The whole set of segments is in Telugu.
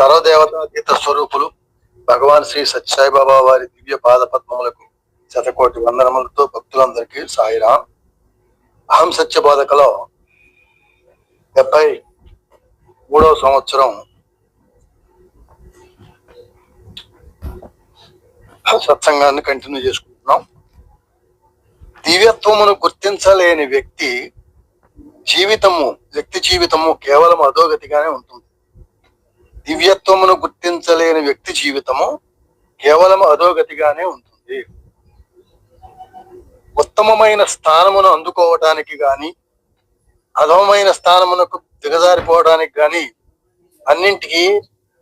సర్వదేవతాతీత స్వరూపులు భగవాన్ శ్రీ సత్యసాయిబాబా వారి దివ్య పాద పద్మములకు శతకోటి వందనములతో భక్తులందరికీ సాయిరాం. అహం సత్య బోధకలో డెబ్బై మూడవ సంవత్సరం సత్సంగాన్ని కంటిన్యూ చేసుకుంటున్నాం. దివ్యత్వమును గుర్తించలేని వ్యక్తి జీవితము వ్యక్తి జీవితము కేవలం అధోగతిగానే ఉంటుంది. దివ్యత్వమును గుర్తించలేని వ్యక్తి జీవితము కేవలం అధోగతిగానే ఉంటుంది. ఉత్తమమైన స్థానమును అందుకోవటానికి గాని అధమమైన స్థానమునకు దిగజారిపోవడానికి గాని అన్నింటికి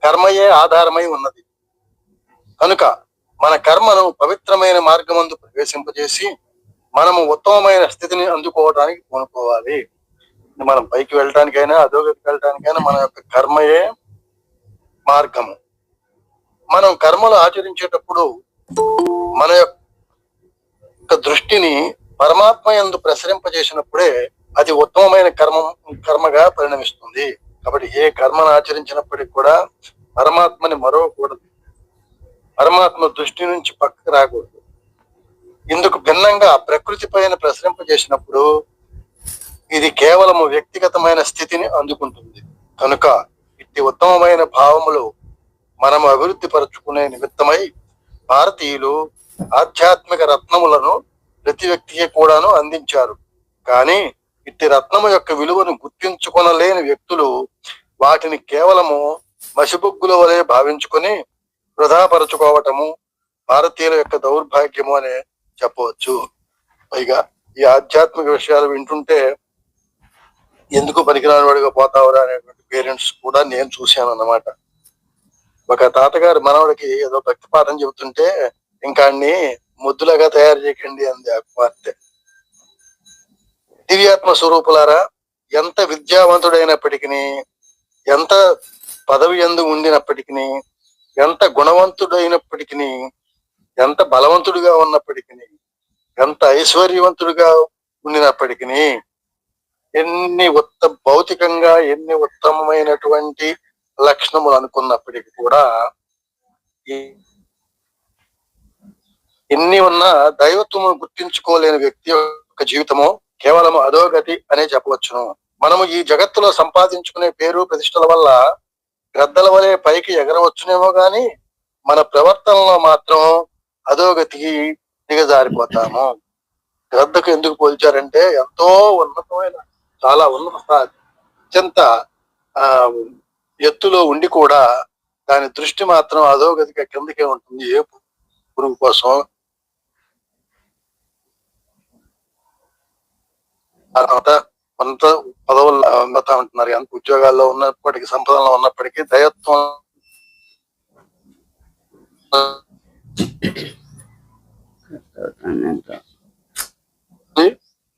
కర్మయే ఆధారమై ఉన్నది. కనుక మన కర్మను పవిత్రమైన మార్గమందు ప్రవేశింపజేసి మనము ఉత్తమమైన స్థితిని అందుకోవడానికి కొనుక్కోవాలి మనం పైకి వెళ్ళటానికైనా అధోగతికి వెళ్ళటానికైనా మన యొక్క కర్మయే మార్గము. మనం కర్మలు ఆచరించేటప్పుడు మన యొక్క దృష్టిని పరమాత్మ యందు ప్రసరింపజేసినప్పుడే అది ఉత్తమమైన కర్మ కర్మగా పరిణమిస్తుంది. కాబట్టి ఏ కర్మను ఆచరించినప్పటికీ కూడా పరమాత్మని మరవకూడదు. పరమాత్మ దృష్టి నుంచి పక్కకు రాకూడదు. ఇందుకు భిన్నంగా ప్రకృతి పైన ప్రసరింపజేసినప్పుడు ఇది కేవలము వ్యక్తిగతమైన స్థితిని అందుకుంటుంది. కనుక ఇట్టి ఉత్తమమైన భావములు మనం అభివృద్ధి పరచుకునే నిమిత్తమై భారతీయులు ఆధ్యాత్మిక రత్నములను ప్రతి వ్యక్తికి కూడాను అందించారు. కానీ ఇట్టి రత్నము యొక్క విలువను గుర్తించుకొనలేని వ్యక్తులు వాటిని కేవలము మసిబుగ్గుల వలె భావించుకొని వృధాపరచుకోవటము భారతీయుల యొక్క దౌర్భాగ్యము అని చెప్పవచ్చు. పైగా ఈ ఆధ్యాత్మిక విషయాలు వింటుంటే ఎందుకు పనికిరాని వాడిగా పోతావురా అనేటువంటి పేరెంట్స్ కూడా నేను చూశాను అన్నమాట. ఒక తాతగారు మనవడికి ఏదో భక్తి పాఠం చెబుతుంటే ఇంకా అన్ని ముద్దులాగా తయారు చేయకండి అంది ఆ కుమార్తె. దివ్యాత్మ స్వరూపులారా ఎంత విద్యావంతుడైనప్పటికీ ఎంత పదవి ఎందు ఉండినప్పటికీ ఎంత గుణవంతుడైనప్పటికీ ఎంత బలవంతుడిగా ఉన్నప్పటికీ ఎంత ఐశ్వర్యవంతుడిగా ఉండినప్పటికీ ఎన్ని ఉత్త భౌతికంగా ఎన్ని ఉత్తమమైనటువంటి లక్షణములు అనుకున్నప్పటికీ కూడా ఎన్ని ఉన్నా దైవత్వము గుర్తించుకోలేని వ్యక్తి యొక్క జీవితము కేవలం అధోగతి అనే చెప్పవచ్చును. మనము ఈ జగత్తులో సంపాదించుకునే పేరు ప్రతిష్టల వల్ల గ్రద్దల వలె పైకి ఎగరవచ్చునేమో గాని మన ప్రవర్తనలో మాత్రం అధోగతికి దిగజారిపోతాము. గ్రద్దకు ఎందుకు పోల్చారంటే ఎంతో ఉన్నతమైన చాలా ఉన్నత అత్యంత ఎత్తులో ఉండి కూడా దాని దృష్టి మాత్రం అధోగతిగా కిందకే ఉంటుంది ఏ పురుగు కోసం. ఆ తర్వాత కొంత పదవులు అందుతా ఉంటున్నారు. ఎంత ఉద్యోగాల్లో ఉన్నప్పటికీ సంపదలో ఉన్నప్పటికీ దయత్వం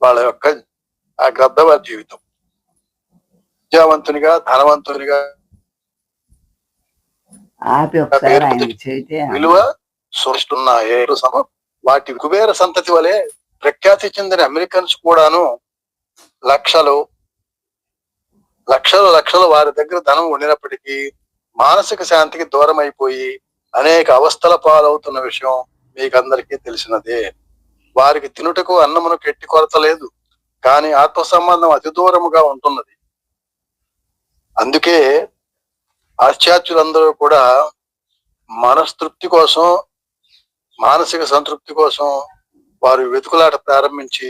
వాళ్ళ యొక్క ఆ గ్రద్ద వారి జీవితం. విద్యావంతునిగా ధనవంతునిగా. విలువ సృష్టిస్తున్నాయి సమ వాటి కుబేర సంతతి వలె ప్రఖ్యాతి చెందిన అమెరికన్స్ కూడాను లక్షలు లక్షలు లక్షలు వారి దగ్గర ధనం ఉండినప్పటికీ మానసిక శాంతికి దూరం అయిపోయి అనేక అవస్థల పాలవుతున్న విషయం మీకు అందరికీ తెలిసినదే. వారికి తినుటకు అన్నమునకు ఎట్టి కొరత లేదు. కానీ ఆత్మ సంబంధం అతి దూరముగా ఉంటున్నది. అందుకే ఆశ్చాత్యులందరూ కూడా మనస్తృప్తి కోసం మానసిక సంతృప్తి కోసం వారు వెతుకులాట ప్రారంభించి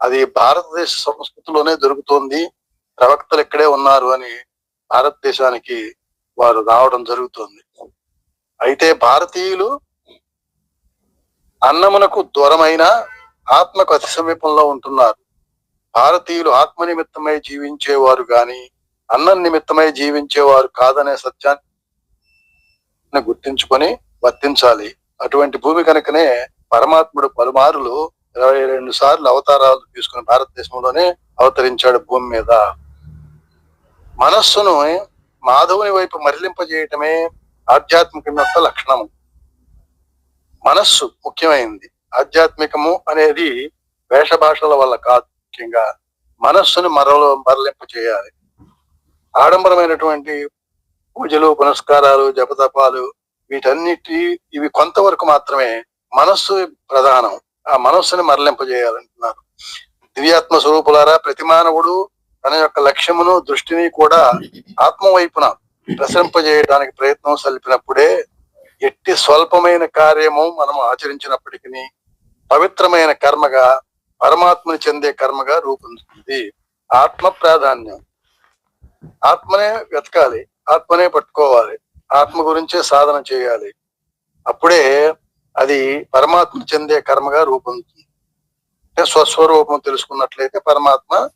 అది భారతదేశ సంస్కృతిలోనే దొరుకుతోంది ప్రవక్తలు ఇక్కడే ఉన్నారు అని భారతదేశానికి వారు రావడం జరుగుతుంది. అయితే భారతీయులు అన్నమునకు దూరమైన ఆత్మకు అతి సమీపంలో ఉంటున్నారు. భారతీయులు ఆత్మ నిమిత్తమై జీవించేవారు గాని అన్నం నిమిత్తమై జీవించేవారు కాదనే సత్యాన్ని గుర్తించుకొని వర్తించాలి. అటువంటి భూమి కనుకనే పరమాత్ముడు పలుమారులు ఇరవై రెండు సార్లు అవతారాలు తీసుకుని భారతదేశంలోనే అవతరించాడు భూమి మీద. మనస్సును మాధవుని వైపు మరలింపజేయటమే ఆధ్యాత్మికం యొక్క లక్షణము. మనస్సు ముఖ్యమైనది ఆధ్యాత్మికము అనేది వేషభాషల వల్ల కాదు. ముఖ్యంగా మనస్సును మరలో మరలింప చేయాలి. ఆడంబరమైనటువంటి పూజలు పునస్కారాలు జపతపాలు వీటన్నిటి ఇవి కొంతవరకు మాత్రమే మనస్సు ప్రధానం. ఆ మనస్సుని మరలింపజేయాలంటున్నారు దివ్యాత్మ స్వరూపులారా ప్రతి మానవుడు తన యొక్క లక్ష్యమును దృష్టిని కూడా ఆత్మ వైపున ప్రసరింపజేయడానికి ప్రయత్నం సల్పినప్పుడే ఎట్టి స్వల్పమైన కార్యము మనం ఆచరించినప్పటికీ పవిత్రమైన కర్మగా పరమాత్మని చెందే కర్మగా రూపొందుతుంది. ఆత్మ ప్రాధాన్యం. ఆత్మనే వెతకాలి ఆత్మనే పట్టుకోవాలి ఆత్మ గురించే సాధన చేయాలి. అప్పుడే అది పరమాత్మ చెందే కర్మగా రూపొందుతుంది. అంటే స్వస్వరూపం తెలుసుకున్నట్లయితే పరమాత్మ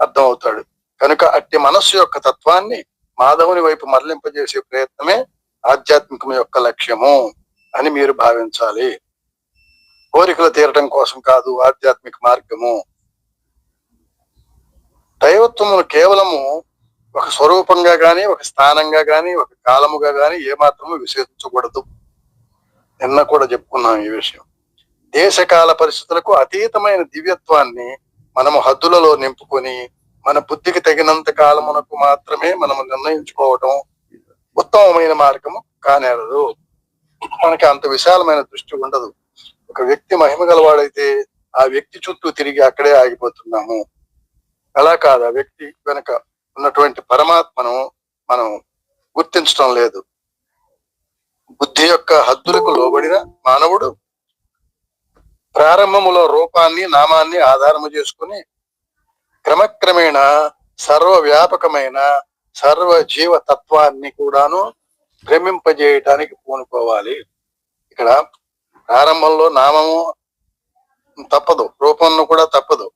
అర్థమవుతాడు. కనుక అట్టి మనస్సు యొక్క తత్వాన్ని మాధవుని వైపు మరలింపజేసే ప్రయత్నమే ఆధ్యాత్మికం యొక్క లక్ష్యము అని మీరు భావించాలి. కోరికలు తీరటం కోసం కాదు ఆధ్యాత్మిక మార్గము. దైవత్వమును కేవలము ఒక స్వరూపంగా కానీ ఒక స్థానంగా కానీ ఒక కాలముగా కానీ ఏమాత్రము విశ్లేషించకూడదు. నిన్న కూడా చెప్పుకున్నాం ఈ విషయం. దేశకాల పరిస్థితులకు అతీతమైన దివ్యత్వాన్ని మనము హద్దులలో నింపుకొని మన బుద్ధికి తగినంత కాలమునకు మాత్రమే మనము నిర్ణయించుకోవటం ఉత్తమమైన మార్గము కానేరదు. మనకి అంత విశాలమైన దృష్టి ఉండదు. ఒక వ్యక్తి మహిమ గలవాడైతే ఆ వ్యక్తి చుట్టూ తిరిగి అక్కడే ఆగిపోతున్నాము. అలా కాదు ఆ వ్యక్తి వెనక ఉన్నటువంటి పరమాత్మను మనం గుర్తించడం లేదు. బుద్ధి యొక్క హద్దులకు లోబడిన మానవుడు ప్రారంభములో రూపాన్ని నామాన్ని ఆధారము చేసుకుని క్రమక్రమేణ సర్వవ్యాపకమైన సర్వ జీవ తత్వాన్ని కూడాను భ్రమింపజేయటానికి పూనుకోవాలి. ఇక్కడ ప్రారంభంలో నామము తప్పదు రూపంను కూడా తప్పదు.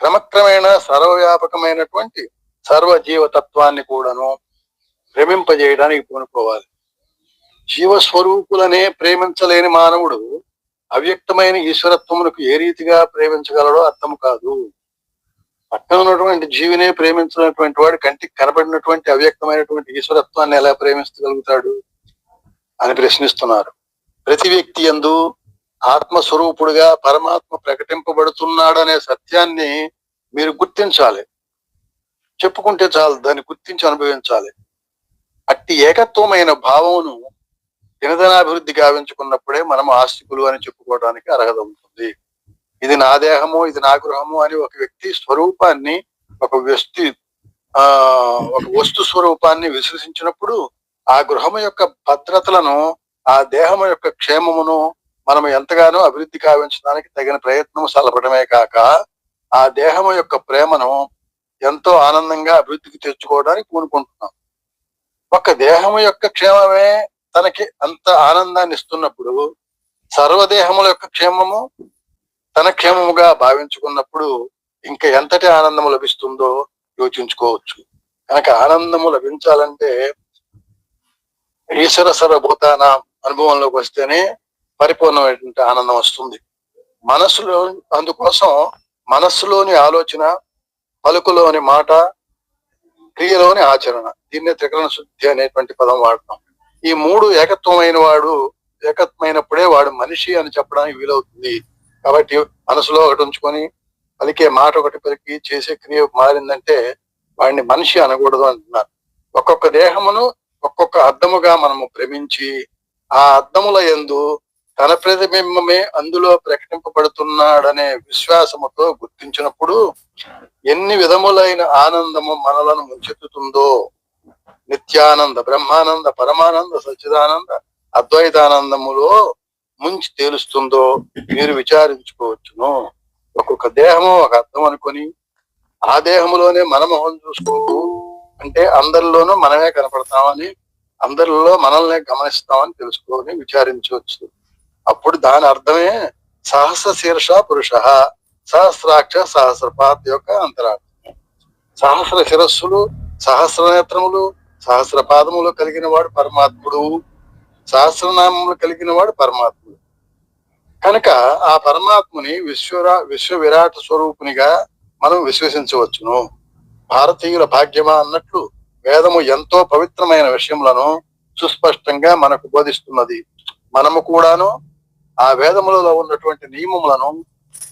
క్రమక్రమేణ సర్వవ్యాపకమైనటువంటి సర్వ జీవ తత్వాన్ని కూడాను ప్రేమింపజేయడానికి పూనుకోవాలి. జీవస్వరూపులనే ప్రేమించలేని మానవుడు అవ్యక్తమైన ఈశ్వరత్వమునకు ఏ రీతిగా ప్రేమించగలడో అర్థం కాదు. పక్కన ఉన్నటువంటి జీవినే ప్రేమించినటువంటి వాడు కంటికి కనబడినటువంటి అవ్యక్తమైనటువంటి ఈశ్వరత్వాన్ని ఎలా ప్రేమించగలుగుతాడు అని ప్రశ్నిస్తున్నారు. ప్రతి వ్యక్తి ఎందు ఆత్మస్వరూపుడుగా పరమాత్మ ప్రకటింపబడుతున్నాడనే సత్యాన్ని మీరు గుర్తించాలి. చెప్పుకుంటే చాలు దాన్ని గుర్తించి అనుభవించాలి. అట్టి ఏకత్వమైన భావమును దినదనాభివృద్ధి గావించుకున్నప్పుడే మనం ఆస్తికులు అని చెప్పుకోవడానికి అర్హత ఉంటుంది. ఇది నా దేహము ఇది నా గృహము అని ఒక వ్యక్తి స్వరూపాన్ని ఒక వ్యక్తి ఆ ఒక వస్తు స్వరూపాన్ని విశ్వసించినప్పుడు ఆ గృహము యొక్క భద్రతలను ఆ దేహము యొక్క క్షేమమును మనం ఎంతగానో అభివృద్ధి కావించడానికి తగిన ప్రయత్నం సలపడమే కాక ఆ దేహము యొక్క ప్రేమను ఎంతో ఆనందంగా అభివృద్ధికి తెచ్చుకోవడానికి పూనుకుంటున్నాం. ఒక దేహము యొక్క క్షేమమే తనకి అంత ఆనందాన్ని ఇస్తున్నప్పుడు సర్వదేహముల యొక్క క్షేమము తన క్షేమముగా భావించుకున్నప్పుడు ఇంకా ఎంతటి ఆనందము లభిస్తుందో యోచించుకోవచ్చు. కనుక ఆనందము లభించాలంటే ఈశ్వర సర్వభూతాన అనుభవంలోకి వస్తేనే పరిపూర్ణమైనటువంటి ఆనందం వస్తుంది. మనసులో అందుకోసం మనస్సులోని ఆలోచన పలుకులోని మాట క్రియలోని ఆచరణ. దీన్నే త్రికరణ శుద్ధి అనేటువంటి పదం వాడతాం. ఈ మూడు ఏకత్వమైన వాడు ఏకత్వమైనప్పుడే వాడు మనిషి అని చెప్పడానికి వీలవుతుంది. కాబట్టి మనసులో ఒకటి ఉంచుకొని పలికే మాట ఒకటి పలికి చేసే క్రియ మారిందంటే వాడిని మనిషి అనకూడదు అంటున్నారు. ఒక్కొక్క దేహమును ఒక్కొక్క అర్థముగా మనము భ్రమించి ఆ అర్థముల యందు తన ప్రతిబింబమే అందులో ప్రకటింపబడుతున్నాడనే విశ్వాసముతో గుర్తించినప్పుడు ఎన్ని విధములైన ఆనందము మనలను ముంచెత్తుతుందో. నిత్యానంద బ్రహ్మానంద పరమానంద సచ్చిదానంద అద్వైతానందములో ముంచి తేలుస్తుందో మీరు విచారించుకోవచ్చును. ఒక్కొక్క దేహము ఒక అర్థం అనుకొని ఆ దేహములోనే మన మొహం చూసుకుంటూ అంటే అందరిలోనూ మనమే కనపడతామని అందరిలో మనల్ని గమనిస్తామని తెలుసుకొని విచారించవచ్చు. అప్పుడు దాని అర్థమే సహస్ర శీర్ష పురుష సహస్రాక్ష సహస్రపాత యొక్క అంతరార్థం. సహస్ర శిరస్సులు సహస్ర నేత్రములు సహస్ర పాదములు కలిగిన వాడు పరమాత్ముడు సహస్రనామములు కలిగిన వాడు పరమాత్ముడు. కనుక ఆ పరమాత్ముని విశ్వరా విశ్వ విరాట స్వరూపునిగా మనం విశ్వసించవచ్చును. భారతీయుల భాగ్యమా అన్నట్లు వేదము ఎంతో పవిత్రమైన విషయములను సుస్పష్టంగా మనకు బోధిస్తున్నది. మనము కూడాను ఆ వేదములలో ఉన్నటువంటి నియమములను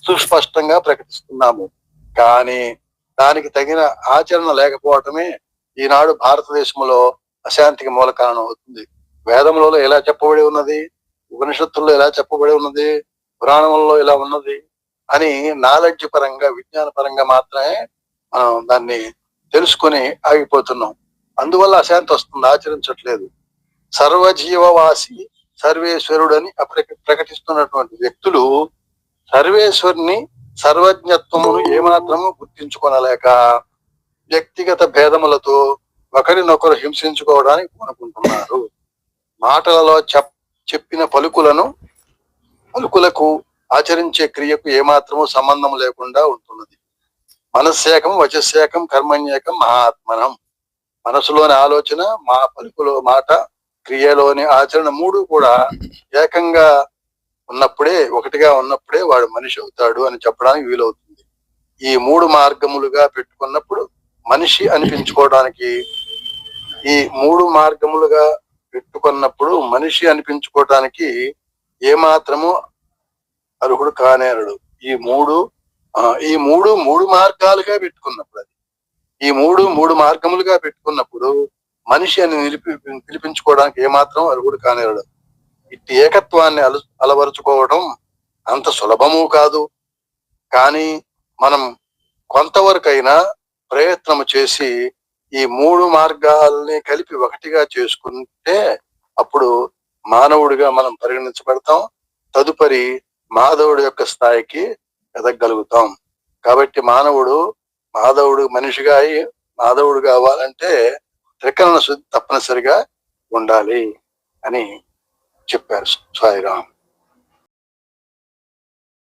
సుస్పష్టంగా ప్రకటిస్తున్నాము. కానీ దానికి తగిన ఆచరణ లేకపోవటమే ఈనాడు భారతదేశంలో అశాంతికి మూల కారణం అవుతుంది. వేదములలో ఇలా చెప్పబడి ఉన్నది? ఉపనిషత్తుల్లో ఇలా చెప్పబడి ఉన్నది? పురాణంలో ఇలా ఉన్నది? అని నాలెడ్జ్ పరంగా విజ్ఞాన పరంగా మాత్రమే మనం దాన్ని తెలుసుకొని ఆగిపోతున్నాం. అందువల్ల అశాంతి వస్తుంది ఆచరించట్లేదు. సర్వజీవవాసి సర్వేశ్వరుడని అప్రక- ప్రకటిస్తున్నటువంటి వ్యక్తులు సర్వేశ్వరుని సర్వజ్ఞత్వమును ఏమాత్రము గుర్తించుకొనలేక వ్యక్తిగత భేదములతో ఒకరినొకరు హింసించుకోవడానికి పూనుకుంటున్నారు. మాటలలో చెప్పిన పలుకులను పలుకులకు ఆచరించే క్రియకు ఏమాత్రము సంబంధం లేకుండా ఉంటున్నది. మనస్సేకం వచస్సేకం కర్మణ్యేకం మహాత్మనం. మనసులోని ఆలోచన మా పలుకులో మాట క్రియలోని ఆచరణ మూడు కూడా ఏకంగా ఉన్నప్పుడే ఒకటిగా ఉన్నప్పుడే వాడు మనిషి అవుతాడు అని చెప్పడానికి వీలవుతుంది. ఈ మూడు మార్గములుగా పెట్టుకున్నప్పుడు మనిషి అనిపించుకోవడానికి ఈ మూడు మార్గములుగా పెట్టుకున్నప్పుడు మనిషి అనిపించుకోవటానికి ఏమాత్రము అర్హుడు కానేరడు ఈ మూడు ఈ మూడు మూడు మార్గాలుగా పెట్టుకున్నప్పుడు అది. ఈ మూడు మూడు మార్గములుగా పెట్టుకున్నప్పుడు మనిషి అని నిలిపి పిలిపించుకోవడానికి ఏమాత్రం అర్హుడు కానేరడు ఇట్టి ఏకత్వాన్ని అల అలవరుచుకోవడం అంత సులభము కాదు. కానీ మనం కొంతవరకైనా ప్రయత్నము చేసి ఈ మూడు మార్గాల్ని కలిపి ఒకటిగా చేసుకుంటే అప్పుడు మానవుడిగా మనం పరిగణించబడతాం. తదుపరి మాధవుడి యొక్క స్థాయికి ఎదగలుగుతాం. కాబట్టి మానవుడు మాధవుడు మనిషిగా అయి మాధవుడు కావాలంటే త్రికరణ శుద్ధి తప్పనిసరిగా ఉండాలి అని చెప్పారు సాయిరామ్